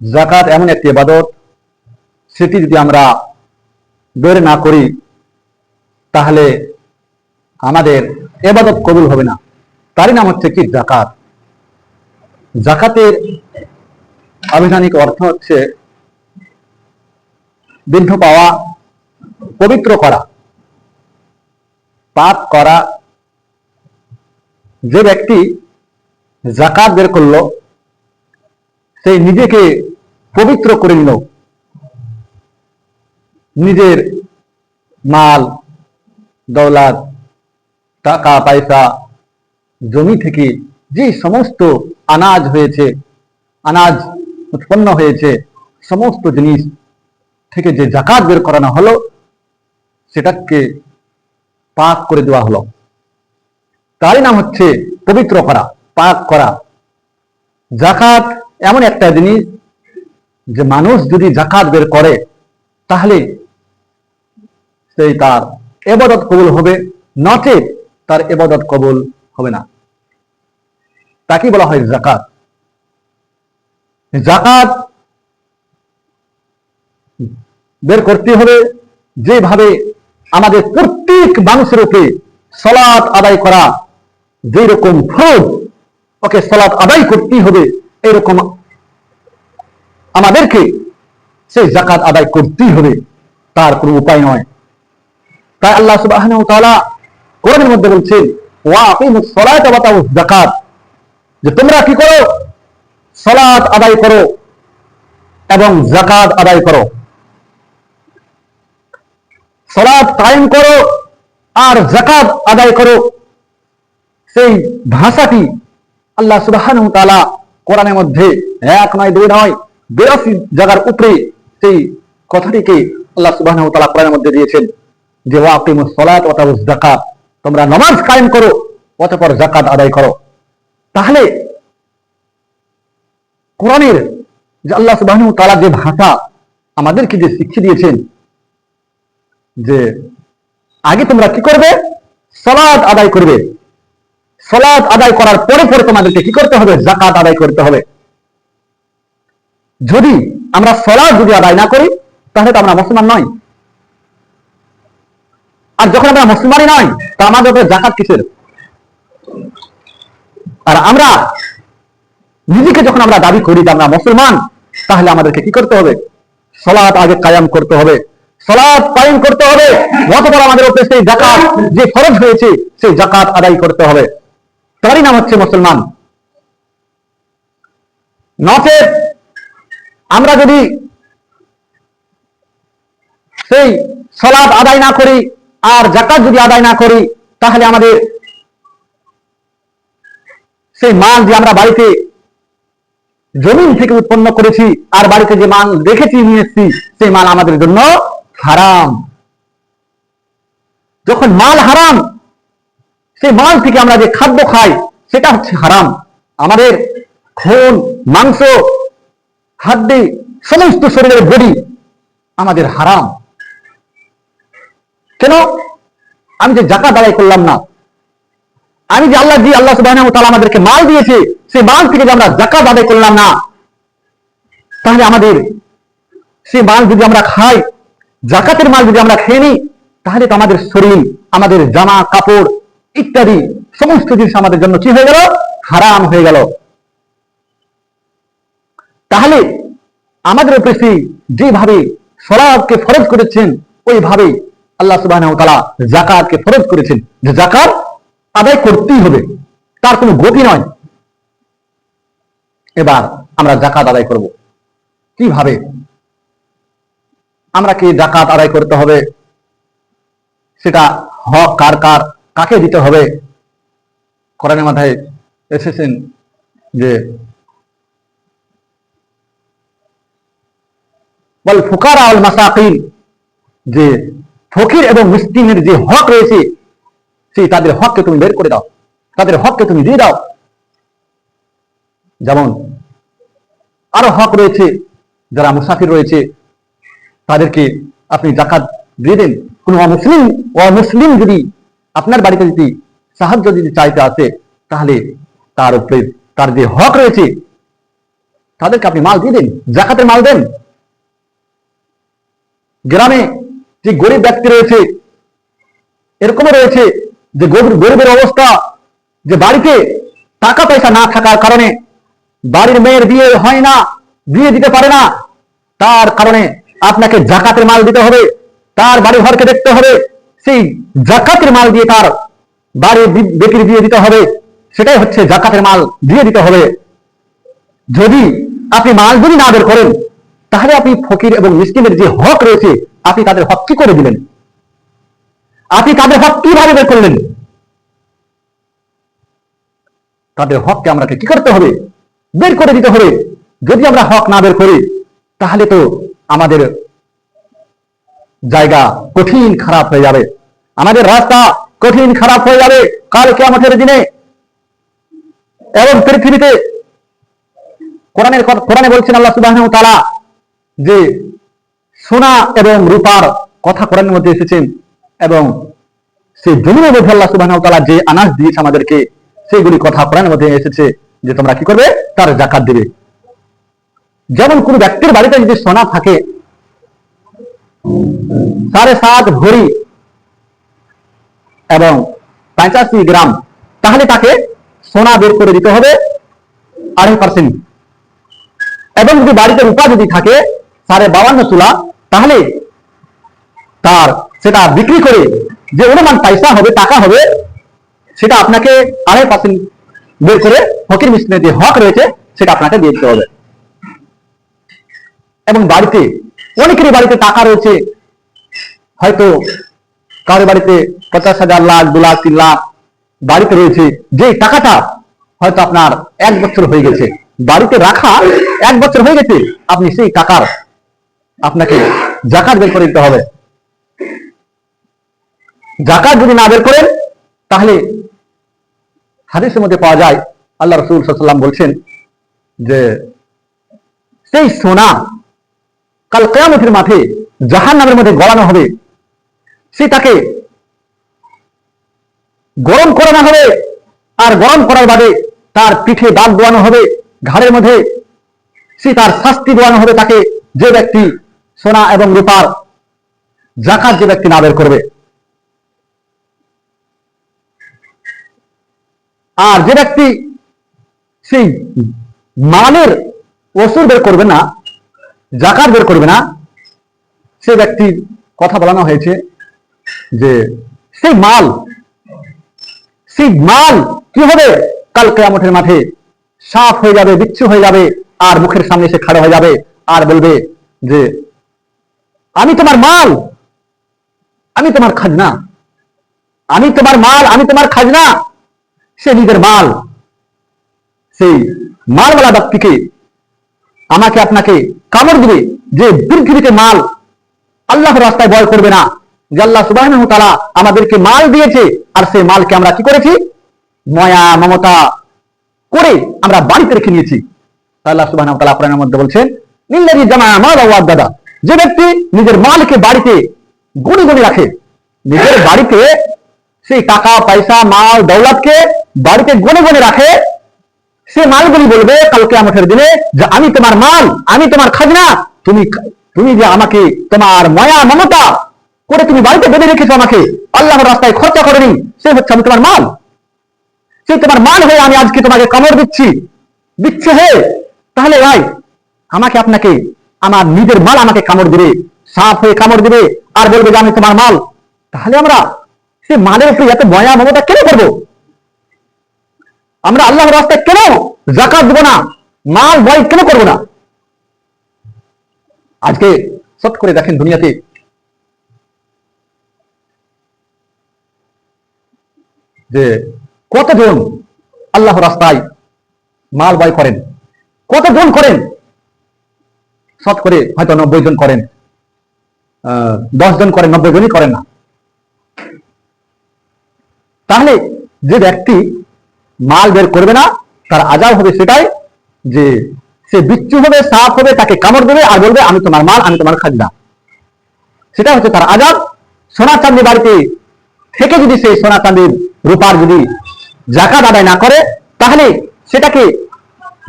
জাকাত এমন একটি ইবাদত, সেটি যদি আমরা বের না করি, তাহলে আমাদের এবাদত কবুল হবে না। তারই নাম হচ্ছে কি? জাকাত। জাকাতের আবিধানিক অর্থ হচ্ছে বিদ্ধ পাওয়া, পবিত্র করা পাপ করা। যে ব্যক্তি জাকাত বের করল সেই নিজেকে পবিত্র করে নিল। নিজের মাল, দৌলাত, টাকা, পয়সা, জমি থেকে যে সমস্ত আনাজ হয়েছে, আনাজ উৎপন্ন হয়েছে, সমস্ত জিনিস থেকে যে জাকাত বের করানো হলো, সেটাকে পাক করে দেওয়া হলো। তারই নাম হচ্ছে পবিত্র করা, পাক করা। জাকাত এমন একটা জিনিস যে মানুষ যদি জাকাত বের করে, তাহলে সেই তার এবাদত কবুল হবে নচেত তার এবাদত কবুল হবে না। তাকে বলা হয় জাকাত জাকাত বের করতে হবে যেভাবে আমাদের প্রত্যেক মানুষের উপরে সলাৎ আদায় করা যেই রকম ফরজ, ওকে সলাৎ আদায় করতেই হবে এরকম আমাদেরকে সেই জাকাত আদায় করতেই হবে, তার কোনো উপায় নয়। তাই আল্লাহ তাআলা কোরআনের মধ্যে বলছেন যাকাত। যে তোমরা কি করো? সালাত আদায় করো এবং যাকাত আদায় করো। সালাত কায়েম করো আর যাকাত আদায় করো। সেই ভাষাটি আল্লাহ তাআলা কোরআনের মধ্যে এক নয়, দুই নয়, বিরাশি জায়গার উপরে সেই কথাটিকে আল্লাহ সুবহানাহু ওয়া তাআলা কোরআনের মধ্যে দিয়েছেন যে ওয়াকিমুস সালাত, ওয়া তাউজ যাকাত। তোমরা নামাজ কায়েম করো, অতঃপর যাকাত আদায় করো। তাহলে কোরআনের যে আল্লাহ সুবহানাহু ওয়া তাআলা যে ভাষা, আমাদেরকে যে শিক্ষা দিয়েছেন যে, আগে তোমরা কি করবে? সালাত আদায় করবে। সালাত আদায় করার পরে পরে তোমাদেরকে কি করতে হবে? জাকাত আদায় করতে হবে। যদি আমরা সলাদ যদি আদায় না করি, তাহলে তো আমরা মুসলমান নয় আর যখন আমরা মুসলমানই নয় তা আমাদের উপরে জাকাত কিসের? আর আমরা নিজেকে যখন আমরা দাবি করি যে আমরা মুসলমান, তাহলে আমাদেরকে কি করতে হবে? সলাৎ আগে কায়াম করতে হবে। সলাৎ কায়েম করতে হবে। অতপর আমাদের উপরে সেই জাকাত যে ফরজ হয়েছে, সেই জাকাত আদায় করতে হবে। তারই নাম হচ্ছে মুসলমান। নচেত আমরা যদি সেই সলাদ আদায় না করি, আর জাকাত যদি আদায় না করি, তাহলে আমাদের সেই মাল যে আমরা বাড়িতে জমিন থেকে উৎপন্ন করেছি, আর বাড়িতে যে মাল রেখেছি, নিয়ে এসেছি, সেই মাল আমাদের জন্য হারাম। যখন মাল হারাম সেই মাল থেকে আমরা যে খাদ্য খাই, সেটা হচ্ছে হারাম। আমাদের খুন, মাংস, হাড্ডি, সমস্ত শরীরের বডি আমাদের হারাম। কেন? আমি যে জাকাত আদায় করলাম না। আমি যে আল্লাহ দিয়ে, আল্লাহ ওয়া আমাদেরকে মাল দিয়েছে, সেই মাল থেকে যে আমরা জাকা আদায় করলাম না, তাহলে আমাদের সেই মাল যদি আমরা খাই জাকাতের মাল যদি আমরা খেয়ে নিই, তাহলে তো আমাদের শরীর, আমাদের জামা কাপড় ইত্যাদি সমস্ত জিনিস আমাদের জন্য কি হয়ে গেল? হারাম হয়ে গেল। তাহলে আমাদের উপরে যেভাবে সলাদকে ফরজ করেছেন ওইভাবে আল্লাহ ওয়া তাআলা ফরজ করেছেন। যে যাকাত আদায় করতেই হবে, তার কোনো গতি নয়। এবার আমরা জাকাত আদায় করব। কীভাবে? আমরা কি জাকাত আদায় করতে হবে? সেটা হক কার কার? কাকে দিতে হবে? কোরআনের মাথায় এসেছেন যে বল ফুকারা আল মাসাকিন, যে ফকির এবং মিসকিনের যে হক রয়েছে, সেই তাদের হককে তুমি বের করে দাও। তাদের হককে তুমি দিয়ে দাও। যেমন আরও হক রয়েছে, যারা মুসাফির রয়েছে, তাদেরকে আপনি জাকাত দিয়ে দেন। কোন অমুসলিম অমুসলিম যদি আপনার বাড়িতে যদি সাহায্য যদি চাইতে আসে, তাহলে তার উপরে তার যে হক রয়েছে, তাদেরকে আপনি মাল দিয়ে দিন জাকাতের মাল দেন। গ্রামে যে গরিব ব্যক্তি রয়েছে, এরকমও রয়েছে যে গরিবের অবস্থা, যে বাড়িতে টাকা পয়সা না থাকার কারণে বাড়ির মেয়ের বিয়ে হয় না, বিয়ে দিতে পারে না, তার কারণে আপনাকে জাকাতের মাল দিতে হবে, তার বাড়ি ঘরকে দেখতে হবে। সেই জাকাতের মাল দিয়ে তার বাড়ির বি- দিয়ে দিতে হবে। সেটাই হচ্ছে জাকাতের মাল দিয়ে দিতে হবে। যদি আপনি মাল যদি না বের করেন, তাহলে আপনি ফকির এবং মিসকিনের যে হক রয়েছে, আপনি তাদের হক কি করে দিলেন? আপনি তাদের হক কীভাবে বের করলেন? তাদের হককে আমাকে কি করতে হবে? বের করে দিতে হবে। যদি আমরা হক না বের করি, তাহলে তো আমাদের জায়গা কঠিন খারাপ হয়ে যাবে। আমাদের রাস্তা কঠিন খারাপ হয়ে যাবে কালকে আমাদের দিনে। এবং পৃথিবীতে কোরআনের কোরআনে বলছেন আল্লাহ সুবাহ তালা যে সোনা এবং রূপার কথা কোরআনের মধ্যে এসেছেন এবং সেই জমিনের মধ্যে আল্লাহ সুবাহ তালা যে আনাজ দিয়েছে আমাদেরকে সেইগুলি কথা কোরআনের মধ্যে এসেছে যে তোমরা কি করবে? তার জাকাত দেবে। যেমন কোন ব্যক্তির বাড়িতে যদি সোনা থাকে সাড়ে সাত ভরি এবং পঁচাশি গ্রাম, তাহলে তাকে সোনা বের করে দিতে হবে আড়াই পার্সেন্ট এবং যদি বাড়িতে রূপা যদি থাকে, সাড়ে বাবান্ন তুলা, তাহলে তার সেটা বিক্রি করে যে অনুমান পয়সা হবে, টাকা হবে, সেটা আপনাকে আড়াই পার্সেন্ট বের করে হকির মিশ্রণের যে হক রয়েছে, সেটা আপনাকে দিয়ে দিতে হবে। এবং বাড়িতে অনেকেরই বাড়িতে টাকা রয়েছে। হয়তো কারোর বাড়িতে পঞ্চাশ হাজার লাখ, দু লাখ, তিন লাখ বাড়িতে রয়েছে। যে টাকাটা হয়তো আপনার এক বছর হয়ে গেছে। বাড়িতে রাখা এক বছর হয়ে গেছে, আপনি সেই টাকার আপনাকে জাকাত বের করে দিতে হবে। জাকাত যদি না বের করেন, তাহলে হাদিসের মধ্যে পাওয়া যায়, আল্লাহ রসুল সাল্লাম বলছেন যে, সেই সোনা কাল কেয়ামতের মাঠে জাহান নামের মধ্যে গড়ানো হবে। সেটাকে গরম করানো হবে আর গরম করার বাদে তার পিঠে দাগ দেওয়ানো হবে, ঘাড়ের মধ্যে সে তার শাস্তি দেওয়ানো হবে তাকে। যে ব্যক্তি সোনা এবং রূপার জাকাত যে ব্যক্তি না বের করবে। আর যে ব্যক্তি সেই মালের ওষুধ বের করবে না জাকাত বের করবে না, সে ব্যক্তির কথা বলানো হয়েছে যে সেই মাল সেই মাল কি হবে? কাল কেয়ামতের মাঠে সাফ হয়ে যাবে, বিচ্ছু হয়ে যাবে, আর মুখের সামনে সে খাড়া হয়ে যাবে, আর বলবে যে, আমি তোমার মাল, আমি তোমার খাজনা, আমি তোমার মাল, আমি তোমার খাজনা। সে নিজের মাল, সেই মালওয়ালা ব্যক্তিকে আমাকে আপনাকে কামড় দিবে যে পৃথিবীতে মাল আল্লাহর রাস্তায় বয় করবে না, যে আল্লাহ সুবাহ তালা আমাদেরকে মাল দিয়েছে আর সেই মালকে আমরা কি করেছি? ময়া, মমতা করে আমরা বাড়িতে রেখে নিয়েছি। আল্লাহ সুবাহ তালা কোরআনের মধ্যে বলছেন নিল্লাজি জামা মাল দাদা যে ব্যক্তি নিজের মালকে বাড়িতে গুণি গুণি রাখে, নিজের বাড়িতে সেই টাকা, পয়সা, মাল, দৌলতকে বাড়িতে গনে গনে রাখে সে মালগুলি বলবে কালকে আমাদের দিনে যে আমি তোমার মাল, আমি তোমার খাজনা, তুমি তুমি যে আমাকে তোমার মায়া, মমতা করে তুমি বাড়িতে বেঁধে রেখেছো আমাকে, আল্লাহর রাস্তায় খরচা করেনি, সে হচ্ছে আমি তোমার মাল। সে তোমার মাল হয়ে আমি আজকে তোমাকে কামড় দিচ্ছি। দিচ্ছে হে, তাহলে ভাই, আমাকে আপনাকে, আমার নিজের মাল আমাকে কামড় দিবে সাপ হয়ে কামড় দিবে, আর বলবে যে আমি তোমার মাল। তাহলে আমরা সে মালের উপরে এত ময়া, মমতা কেন করব? আমরা আল্লাহর রাস্তায় কেন জাকাত দেবো না? মাল বয় কেন করব না? আজকে সট করে দেখেন দুনিয়াতে। যে কতজন আল্লাহ রাস্তায় মাল বয় করেন? কতজন করেন? শত করে হয়তো নব্বই জন করেন। দশ জন করেন, নব্বই জনই করেন না। তাহলে যে ব্যক্তি মাল বের করবে না, তার আজাব হবে সেটাই যে সে বিচ্ছু হবে, সাপ হবে, তাকে কামড় দেবে আর বলবে, আমি তোমার মাল, আমি তোমার খাজনা। সেটা হচ্ছে তার আজাব। সোনা চাঁদি বাড়িতে থেকে যদি সেই সোনা চাঁদির রূপার যদি জাকাত আদায় না করে, তাহলে সেটাকে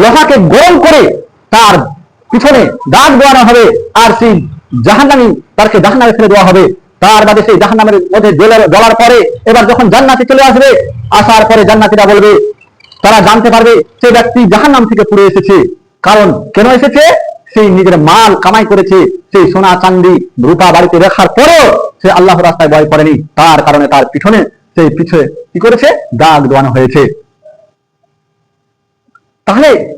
লোহাকে গরম করে তার পিছনে দাগ দেওয়ানো হবে আর সেই জাহান্নামি তাকে জাহান্নামে ফেলে দেওয়া হবে। তার বাদে সেই জাহান্নামের মধ্যে জ্বলে- জ্বলার পরে এবার যখন জান্নাতে চলে আসবে, আসার পরে জান্নাতিরা বলবে, তারা জানতে পারবে সে ব্যক্তি জাহান্নাম থেকে পুড়ে এসেছে। কারণ কেন এসেছে? সেই নিজের মাল কামাই করেছে। সেই সোনা চান্দি রূপা বাড়িতে রাখার পরেও সে আল্লাহ রাস্তায় ভয় করেনি। তার কারণে তার পিছনে সেই পিছনে কি করেছে? দাগ দোয়ানো হয়েছে। তাহলে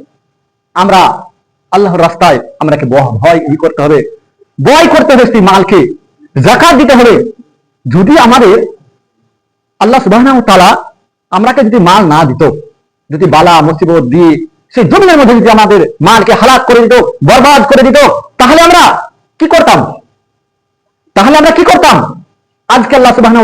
আমরা আল্লাহর রাস্তায় আমরাকে ব- ভয় করতে হবে। ভয় করতে হবে সেই মালকে। জাকাত দিতে হবে। যদি আমাদের আল্লাহ সুবাহ তালা আমরাকে যদি মাল না দিত, যদি বালা, মুসিবত দিয়ে সেই জমিনের মধ্যে যদি আমাদের মালকে হালাক করে দিত, বরবাদ করে দিত, তাহলে আমরা কি করতাম? তাহলে আমরা কি করতাম? আজকে আল্লাহ সুবাহ